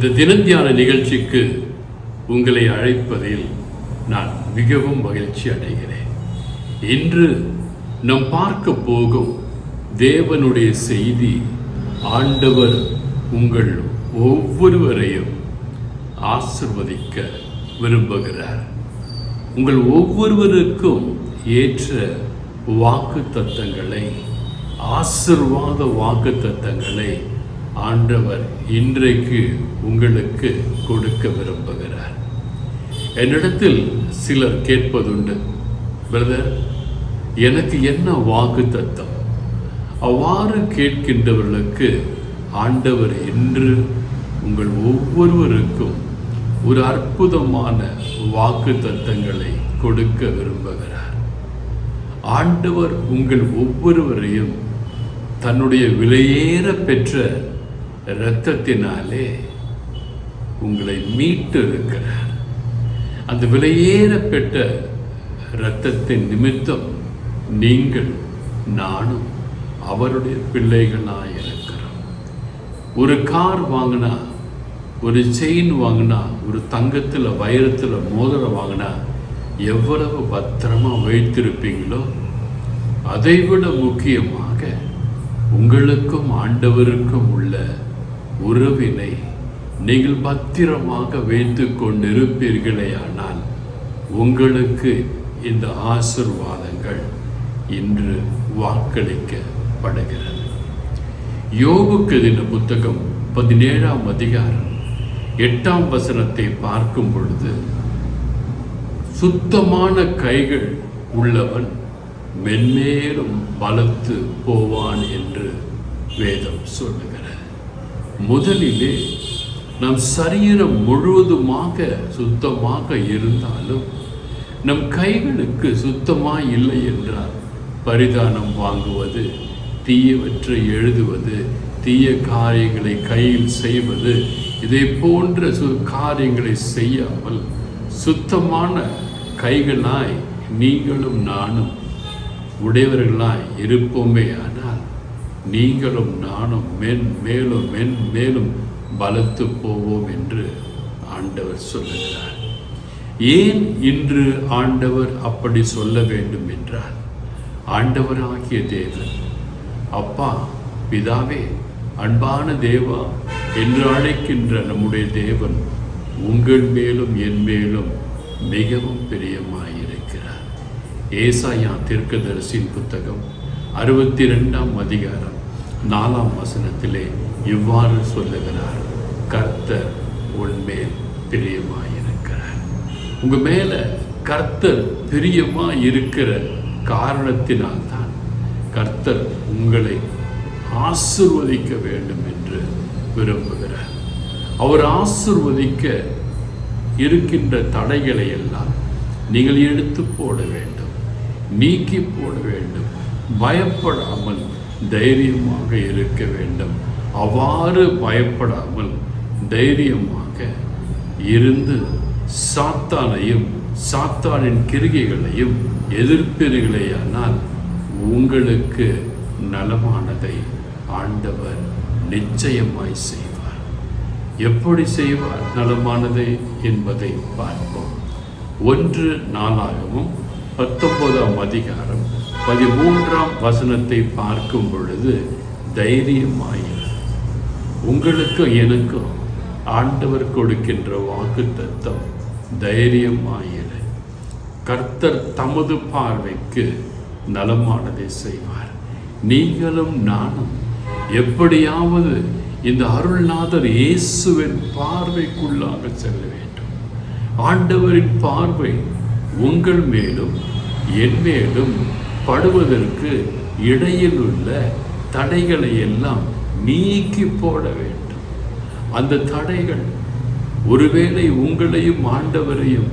இந்த தினத்தியான நிகழ்ச்சிக்கு உங்களை அழைப்பதில் நான் மிகவும் மகிழ்ச்சி அடைகிறேன். இன்று நாம் பார்க்க போகும் தேவனுடைய செய்தி ஆண்டவர் உங்கள் ஒவ்வொருவரையும் ஆசிர்வதிக்க விரும்புகிறார். உங்கள் ஒவ்வொருவருக்கும் ஏற்ற வாக்கு தத்தங்களை ஆசிர்வாத வாக்கு தத்தங்களை ஆண்டவர் இன்றைக்கு உங்களுக்கு கொடுக்க விரும்புகிறார். என்னிடத்தில் சிலர் கேட்பதுண்டு பிரதர் எனக்கு என்ன வாக்கு தத்தம் அவ்வாறு கேட்கின்றவர்களுக்கு ஆண்டவர் என்று உங்கள் ஒவ்வொருவருக்கும் ஒரு அற்புதமான வாக்கு தத்தங்களை கொடுக்க விரும்புகிறார். ஆண்டவர் உங்கள் ஒவ்வொருவரையும் தன்னுடைய விலையேற பெற்ற இரத்தத்தினாலே உங்களை மீட்டு இருக்கிறார் அந்த விலையேற பெற்ற இரத்தத்தின் நிமித்தம் நீங்கள் நானும் அவருடைய பிள்ளைகளாக இருக்கிறோம். ஒரு கார் வாங்கினா ஒரு செயின் வாங்கினா ஒரு தங்கத்தில் வைரத்தில் மோதிரம் வாங்கினா எவ்வளவு பத்திரமா வைத்திருப்பீங்களோ அதைவிட முக்கியமாக உங்களுக்கும் ஆண்டவருக்கும் உள்ள உறவினை நீங்கள் பத்திரமாக வைத்து கொண்டிருப்பீர்களே ஆனால் உங்களுக்கு இந்த ஆசிர்வாதங்கள் இன்று வாக்களிக்கப்படுகிறது. யோகுக்கு தின புத்தகம் பதினேழாம் அதிகாரம் எட்டாம் வசனத்தை பார்க்கும் பொழுது சுத்தமான கைகள் உள்ளவன் மென்மேலும் பலத்து போவான் என்று வேதம் சொல்லுகிற முதலிலே நம் சரீரம் முழுவதுமாக சுத்தமாக இருந்தாலும் நம் கைகளுக்கு சுத்தமாக இல்லை என்றால் பரிதானம் வாங்குவது தீயவற்றை எழுதுவது தீய காரியங்களை கையில் செய்வது இதை போன்ற சு காரியங்களை செய்யாமல் சுத்தமான கைகளாய் நீங்களும் நானும் உடையவர்களாய் இருப்போமே ஆனால் நீங்களும் நானும் மென் மேலும் மென் மேலும் பலத்து போவோம் என்று ஆண்டவர் சொல்லுகிறார். ஏன் இன்று ஆண்டவர் அப்படி சொல்ல வேண்டும் என்றால் ஆண்டவராகிய தேவன் அப்பா பிதாவே அன்பான தேவா என்று அழைக்கின்ற நம்முடைய தேவன் உங்கள் மேலும் என் மேலும் மிகவும் பிரியமாய் ஏசாயா தீர்க்கதரிசின் புத்தகம் அறுபத்தி ரெண்டாம் அதிகாரம் நாலாம் வசனத்திலே இவ்வாறு சொல்லுகிறார் கர்த்தர் உன்மேல் பிரியமாயிருக்கிறார். உங்க மேல கர்த்தர் பிரியமா இருக்கிற காரணத்தினால்தான் கர்த்தர் உங்களை ஆசிர்வதிக்க வேண்டும் என்று விரும்புகிறார். அவர் ஆசிர்வதிக்க இருக்கின்ற தடைகளை எல்லாம் நீங்கள் எடுத்து போட வேண்டும். நீக்கி போட வேண்டும் பயப்படாமல் தைரியமாக இருக்க வேண்டும். அவ்வாறு பயப்படாமல் தைரியமாக இருந்து சாத்தானையும் சாத்தானின் கிரிகைகளையும் எதிர்ப்பீர்களேயானால் உங்களுக்கு நலமானதை ஆண்டவர் நிச்சயமாய் செய்வார். எப்படி செய்வார் நலமானதை என்பதை பார்ப்போம். ஒன்று நாளாகவும் பத்தொன்பதாம் அதிகாரம் பதிமூன்றாம் வசனத்தை பார்க்கும் பொழுது தைரியமாயிரு உங்களுக்கும் எனக்கும் ஆண்டவர் கொடுக்கின்ற வாக்கு தத்தம் தைரியமாயிரு. கர்த்தர் தமது பார்வைக்கு நலமானதை செய்வார். நீங்களும் நானும் எப்படியாவது இந்த அருள்நாதர் இயேசுவின் பார்வைக்குள்ளாக செல்ல வேண்டும். ஆண்டவரின் பார்வை உங்கள் மேலும் என் மேலும் படுவதற்கு இடையில் உள்ள தடைகளை எல்லாம் நீக்கி போட வேண்டும். அந்த தடைகள் ஒருவேளை உங்களையும் ஆண்டவரையும்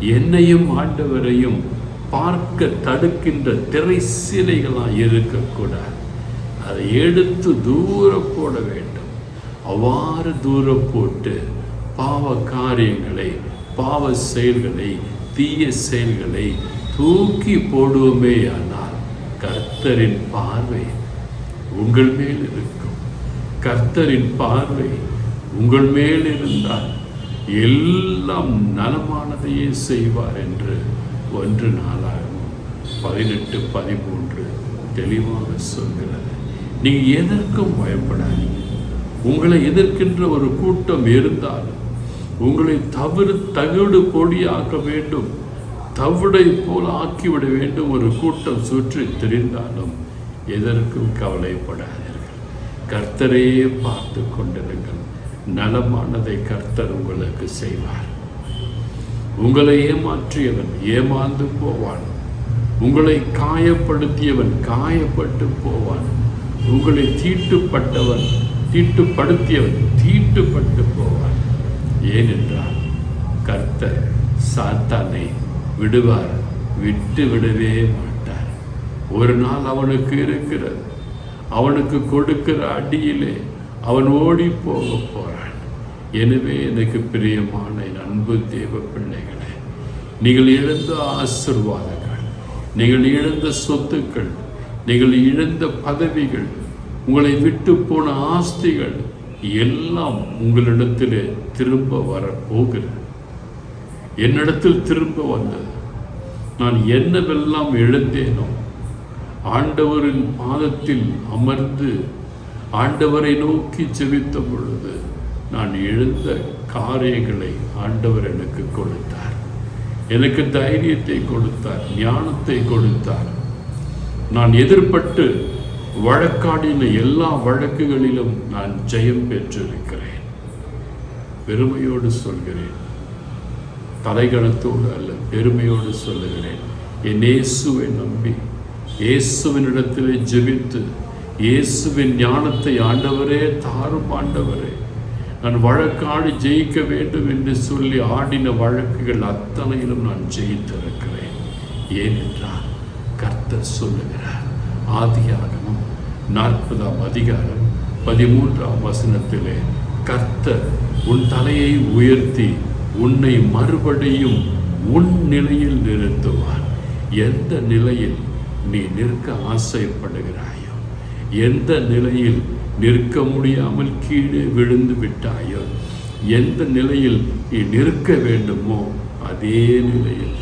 என்னையும் ஆண்டவரையும் பார்க்க தடுக்கின்ற திரை சிலைகளாக இருக்கக்கூடாது. அதை எடுத்து தூர போட வேண்டும். அவ்வாறு தூர போட்டு பாவ காரியங்களை பாவ செயல்களை தீய செயல்களை தூக்கி போடுவோமே ஆனால் கர்த்தரின் பார்வை உங்கள் மேல் இருக்கும். கர்த்தரின் பார்வை உங்கள் மேல் இருந்தால் எல்லாம் நலமானதையே செய்வார் என்று ஒன்று நாளாகவும் பதினெட்டு பதிமூன்று தெளிவாக சொல்கிறது. நீங்கள் எதற்கும் பயப்படாதீங்க. உங்களை எதிர்க்கின்ற ஒரு கூட்டம் இருந்தாலும் உங்களை தவிர தவிடு பொடியாக்க வேண்டும். தவிடை போல ஆக்கிவிட வேண்டும். ஒரு கூட்டம் சுற்றி தெரிந்தாலும் எதற்கும் கவலைப்படாதீர்கள். கர்த்தரையே பார்த்து கொண்டிருங்கள். நலமானதை கர்த்தர் உங்களுக்கு செய்வார். உங்களை ஏமாற்றியவன் ஏமாந்து போவான். உங்களை காயப்படுத்தியவன் காயப்பட்டு போவான். உங்களை தீட்டுப்பட்டவன் தீட்டுப்படுத்தியவன் தீட்டுப்பட்டு போவான். ஏனென்றால் கர்த்தர் சாத்தானை விடுவார் விட்டு விடவே மாட்டார். ஒரு நாள் அவனுக்கு இருக்கிறது. அவனுக்கு கொடுக்கிற அடியிலே அவன் ஓடி போக போகிறான் எனவே எனக்கு பிரியமான அன்பு தேவ பிள்ளைகளே நீங்கள் இழந்த ஆசிர்வாதங்கள் நீங்கள் இழந்த சொத்துக்கள் நீங்கள் இழந்த பதவிகள் உங்களை விட்டு போன ஆஸ்திகள் எல்லாம் உங்களிடத்தில் திரும்ப வர என்னிடத்தில் திரும்ப வந்தது. நான் என்னவெல்லாம் எழுந்தேனோ ஆண்டவரின் பாதத்தில் அமர்ந்து ஆண்டவரை நோக்கி செவித்த பொழுது நான் எழுந்த காரியங்களை ஆண்டவர் எனக்கு கொடுத்தார். எனக்கு தைரியத்தை கொடுத்தார் ஞானத்தை கொடுத்தார். நான் எதிர்பட்டு வழக்காடின எல்லா வழக்குகளிலும் நான் ஜெயம் பெற்றிருக்கிறேன். பெருமையோடு சொல்கிறேன். தலைகணத்தோடு அல்ல பெருமையோடு சொல்லுகிறேன். என் இயேசுவை நம்பி இயேசுவினிடத்திலே ஜெபித்து இயேசுவின் ஞானத்தை ஆண்டவரே தாரும் ஆண்டவரே. நான் வழக்காடி ஜெயிக்க வேண்டும் என்று சொல்லி ஆடின வழக்குகள் அத்தனையிலும் நான் ஜெயித்திருக்கிறேன். ஏனென்றால் கர்த்தர் சொல்லுகிறார் ஆதியாகமம். நாற்பதாம் அதிகாரம் பதிமூன்றாம் வசனத்திலே கர்த்தர் உன் தலையை உயர்த்தி உன்னை மறுபடியும் உன் நிலையில் நிறுத்துவார். எந்த நிலையில் நீ நிற்க ஆசைப்படுகிறாயோ எந்த நிலையில் நிற்க முடியாமல் கீழே விழுந்து விட்டாயோ எந்த நிலையில் நீ நிற்க வேண்டுமோ அதே நிலையில்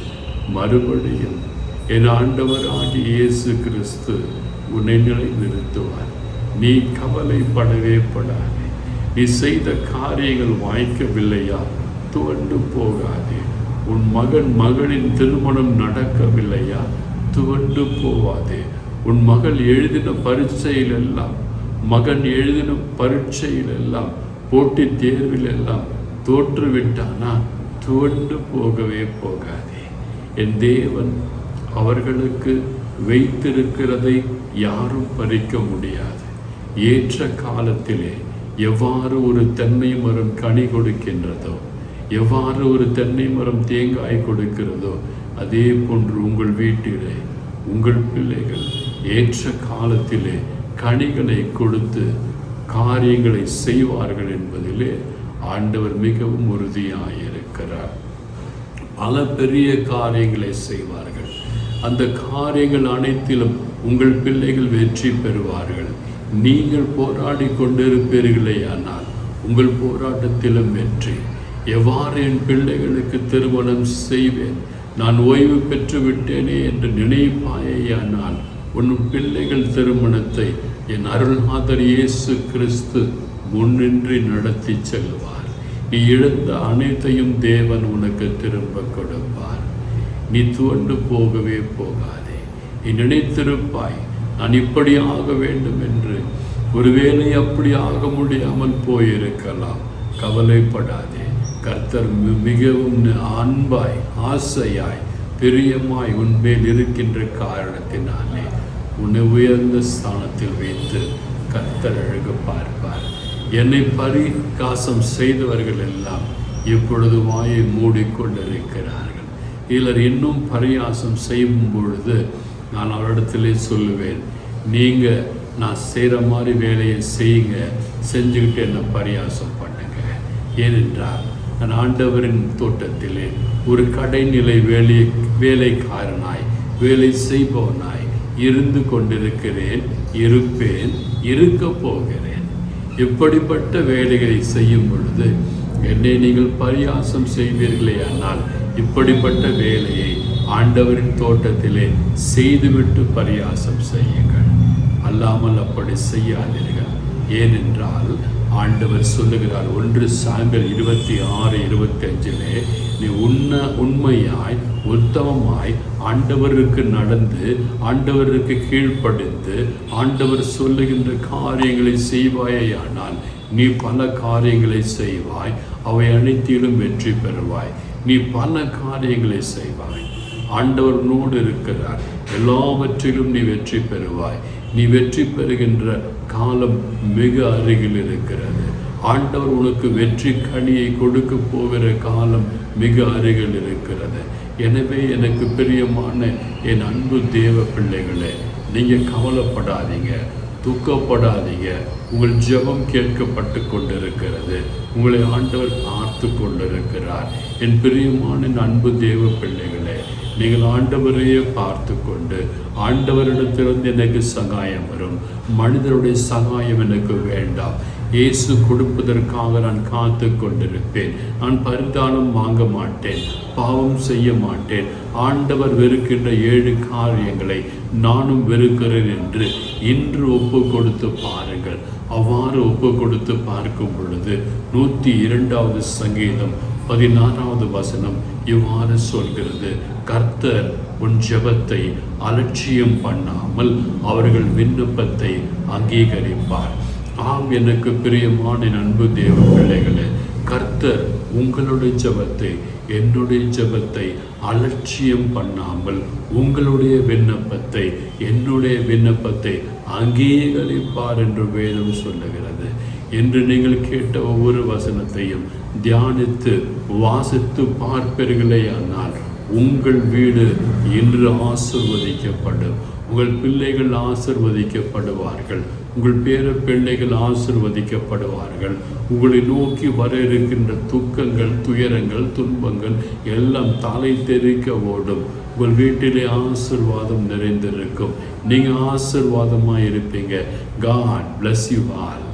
மறுபடியும் என் ஆண்டவர் ஆகிய இயேசு கிறிஸ்து உன்னை நிலை நிறுத்துவார் நீ கவலைப்படவே படாதே நீ செய்த காரியங்கள் வாய்க்கவில்லையா? துவண்டு போகாதே. உன் மகன் மகளின் திருமணம் நடக்கவில்லையா? துவண்டு போவாதே. உன் மகள் எழுதின பரீட்சையில் எல்லாம் மகன் எழுதின பரீட்சையில் எல்லாம் போட்டித் தேர்வில் எல்லாம் தோற்றுவிட்டானா? துவண்டு போகவே போகாதே. என் தேவன் அவர்களுக்கு வைத்திருக்கிறதை யாரும் பறிக்க முடியாது. ஏற்ற காலத்திலே எவ்வாறு ஒரு தென்னை மரம் கனி கொடுக்கின்றதோ எவ்வாறு ஒரு தென்னை மரம் தேங்காய் கொடுக்கிறதோ அதே போன்று உங்கள் வீட்டிலே உங்கள் பிள்ளைகள் ஏற்ற காலத்திலே கனிகளை கொடுத்து காரியங்களை செய்வார்கள் என்பதிலே ஆண்டவர் மிகவும் உறுதியாக இருக்கிறார் பல பெரிய காரியங்களை செய்வார்கள். அந்த காரியங்கள் அனைத்திலும் உங்கள் பிள்ளைகள் வெற்றி பெறுவார்கள். நீங்கள் போராடி கொண்டிருப்பீர்களே ஆனால் உங்கள் போராட்டத்திலும் வெற்றி. எவ்வாறு என் பிள்ளைகளுக்கு திருமணம் செய்வேன்? நான் ஓய்வு பெற்று விட்டேனே என்று நினைப்பாயேயானால் உன் பிள்ளைகள் திருமணத்தை என் அருள்நாதர் இயேசு கிறிஸ்து முன்னின்றி நடத்தி செல்வார். நீ இழந்த அனைத்தையும் தேவன் உனக்கு திரும்ப கொடுப்பார். நீ துவண்டு போகவே போகாதே. நீ நினைத்திருப்பாய் நான் இப்படி ஆக வேண்டும் என்று. ஒருவேளை அப்படி ஆக முடியாமல் போயிருக்கலாம். கவலைப்படாதே. கர்த்தர் மி- மிகவும் அன்பாய் ஆசையாய் பிரியமாய் உன்மேல் இருக்கின்ற காரணத்தினாலே உன்னை உயர்ந்த ஸ்தானத்தில் வைத்து கர்த்தர் அழகு பார்ப்பார். என்னை பரிகாசம் செய்தவர்கள் எல்லாம் இப்பொழுது வாயை மூடிக்கொண்டிருக்கிறார்கள். இதில் இன்னும் பரியாசம் செய்யும் பொழுது நான் அவரிடத்திலே சொல்லுவேன் நீங்கள் நான் செய்கிற மாதிரி வேலையை செய்யுங்க செஞ்சுக்கிட்டு என்னை பரியாசம் பண்ணுங்க. ஏனென்றால் நான் ஆண்டவரின் தோட்டத்திலே ஒரு கடைநிலை வேலை வேலைக்காரனாய் வேலை செய்பவனாய் இருந்து கொண்டிருக்கிறேன் இருப்பேன் இருக்க போகிறேன். இப்படிப்பட்ட வேலைகளை செய்யும் பொழுது என்னை நீங்கள் பரியாசம் செய்வீர்களே ஆனால் இப்படிப்பட்ட வேலையை ஆண்டவரின் தோட்டத்திலே செய்துவிட்டு பரியாசம் செய்யுங்கள். அல்லாமல் அப்படி செய்யாதீர்கள். ஏனென்றால் ஆண்டவர் சொல்லுகிறார் ஒன்று சாயங்கள் இருபத்தி ஆறு இருபத்தி அஞ்சிலே நீ உன்ன உண்மையாய் உத்தமமாய் ஆண்டவருக்கு நடந்து ஆண்டவருக்கு கீழ்ப்படிந்து ஆண்டவர் சொல்லுகின்ற காரியங்களை செய்வாயேயானால் நீ பல காரியங்களை செய்வாய் அவை அனைத்திலும் வெற்றி பெறுவாய். நீ பல காரியங்களை செய்வாய். ஆண்டவர் உன்னோடு இருக்கிறார். எல்லாவற்றிலும் நீ வெற்றி பெறுவாய். நீ வெற்றி பெறுகின்ற காலம் மிக அருகில் இருக்கிறது. ஆண்டவர் உனக்கு வெற்றி கனியை கொடுக்க போகிற காலம் மிக அருகில் இருக்கிறது. எனவே எனக்கு பிரியமான என் அன்பு தேவ பிள்ளைகளே நீங்கள் கவலைப்படாதீங்க துக்கப்படாதீங்க. உங்கள் ஜெபம் கேட்கப்பட்டு கொண்டிருக்கிறது. உங்களை ஆண்டவர் பார்த்து கொண்டிருக்கிறார் என் பிரியமான என் அன்பு தேவ பிள்ளைகளே நீங்கள் ஆண்டவரையே பார்த்து கொண்டு ஆண்டவரிடத்திலிருந்து எனக்கு சகாயம் வரும். மனிதருடைய சகாயம் எனக்கு வேண்டாம். இயேசு கொடுப்பதற்காக நான் காத்து கொண்டிருப்பேன் நான் பரிதானம் வாங்க மாட்டேன் பாவம் செய்ய மாட்டேன். ஆண்டவர் வெறுக்கின்ற ஏழு காரியங்களை நானும் வெறுக்கிறேன் என்று இன்று ஒப்பு கொடுத்து பாரு பாருங்கள் அவ்வாறு ஒப்பு கொடுத்து பார்க்கும் பொழுது நூற்றி இரண்டாவது சங்கீதம் பதினாறாவது வசனம் இவ்வாறு சொல்கிறது. கர்த்தர் உன் ஜபத்தை அலட்சியம் பண்ணாமல் அவர்கள் விண்ணப்பத்தை அங்கீகரிப்பார். ஆம் எனக்கு பிரியமான அன்பு தேவ பிள்ளைகளே கர்த்தர் உங்களுடைய ஜபத்தை என்னுடைய ஜெபத்தை அலட்சியம் பண்ணாமல் உங்களுடைய விண்ணப்பத்தை என்னுடைய விண்ணப்பத்தை அங்கீகரிப்பார் என்று வேதம் சொல்லுகிறது. என்று நீங்கள் கேட்ட ஒவ்வொரு வசனத்தையும் தியானித்து வாசித்து பார்ப்பீர்களே ஆனால் உங்கள் வீடு இன்று ஆசிர்வதிக்கப்படும். உங்கள் பிள்ளைகள் ஆசிர்வதிக்கப்படுவார்கள். உங்கள் பேர பிள்ளைகள் ஆசிர்வதிக்கப்படுவார்கள். உங்களை நோக்கி வர இருக்கின்ற துக்கங்கள் துயரங்கள் துன்பங்கள் எல்லாம் தலை தெறிக்க ஓடும். உங்கள் வீட்டிலே ஆசிர்வாதம் நிறைந்திருக்கும். நீங்கள் ஆசிர்வாதமாக இருப்பீங்க காட் பிளஸ் யூ ஆல்